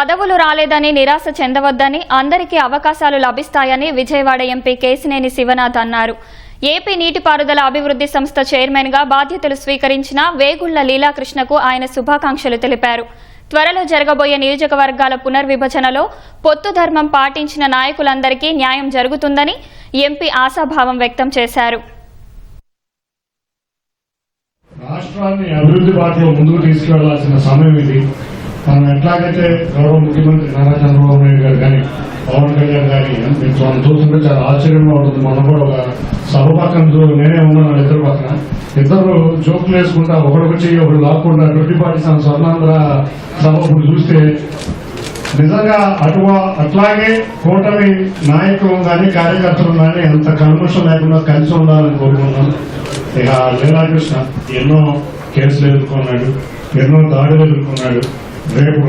పదవులు రాలేదని నిరాశ చెందవద్దని అందరికీ అవకాశాలు లభిస్తాయని విజయవాడ ఎంపీ కేసినేని శివనాథ్ అన్నారు. ఏపీ నీటిపారుదల అభివృద్ధి సంస్థ చైర్మన్గా బాధ్యతలు స్వీకరించిన వేగుళ్ళ లీలాకృష్ణకు ఆయన శుభాకాంక్షలు తెలిపారు. త్వరలో జరగబోయే నియోజకవర్గాల పునర్విభజనలో పొత్తు ధర్మం పాటించిన నాయకులందరికీ న్యాయం జరుగుతుందని ఎంపీ ఆశాభావం వ్యక్తం చేశారు. రాష్ట్రాన్ని అభివృద్ధి బాటలో ముందుకు తీసుకెళ్ళాల్సిన సమయం ఇది. మనం ఎట్లాగైతే గౌరవ ముఖ్యమంత్రి నారా చంద్రబాబు నాయుడు గారు కానీ పవన్ కళ్యాణ్ గారి మీకు మనం చూస్తుంటే చాలా ఆశ్చర్యంగా ఉంటుంది. మనం కూడా ఒక సభ పక్కన నేనే ఉన్నాను ఇద్దరు పక్కన. ఇద్దరు జోకులు వేసుకుంటా ఒకరికి వచ్చి ఒకరు లాక్కుండా ట్వంటీ పార్టీ స్వర్ణాంధ్ర సభ ఇప్పుడు చూస్తే నిజంగా అటు అట్లాగే కూటమి నాయకులు కానీ కార్యకర్తలు కానీ ఎంత కల్మషం లేకుండా కలిసి ఉండాలని కోరుకున్నాను ఇక లీలాకృష్ణ ఎన్నో కేసులు ఎదుర్కొన్నాడు ఎన్నో దాడులు ఎదుర్కొన్నాడు. రేపు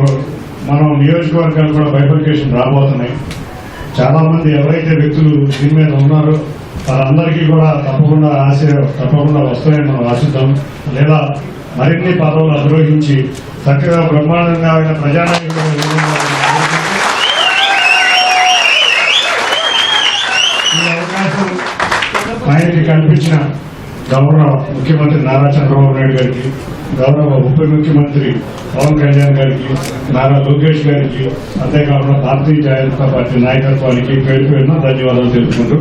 మనం నియోజకవర్గాలు కూడా బైఫర్కేషన్ రాబోతున్నాయి. చాలామంది ఎవరైతే వ్యక్తులు దీని మీద ఉన్నారో వారందరికీ కూడా తప్పకుండా ఆశ తప్పకుండా వస్తాయని మనం ఆశిద్దాం. లేదా మరిన్ని పదవులు అధిరోహించి చక్కగా బ్రహ్మాండంగా ఆయన ప్రజానాయకుడు కనిపించిన ఆయనకి కల్పించిన గౌరవ ముఖ్యమంత్రి నారా చంద్రబాబు నాయుడు గారికి గౌరవ ఉప ముఖ్యమంత్రి పవన్ కళ్యాణ్ గారికి నారా లోకేష్ గారికి అంతేకాకుండా భారతీయ జనతా పార్టీ నాయకత్వానికి పేరు పేరున ధన్యవాదాలు తెలుపుకుంటూ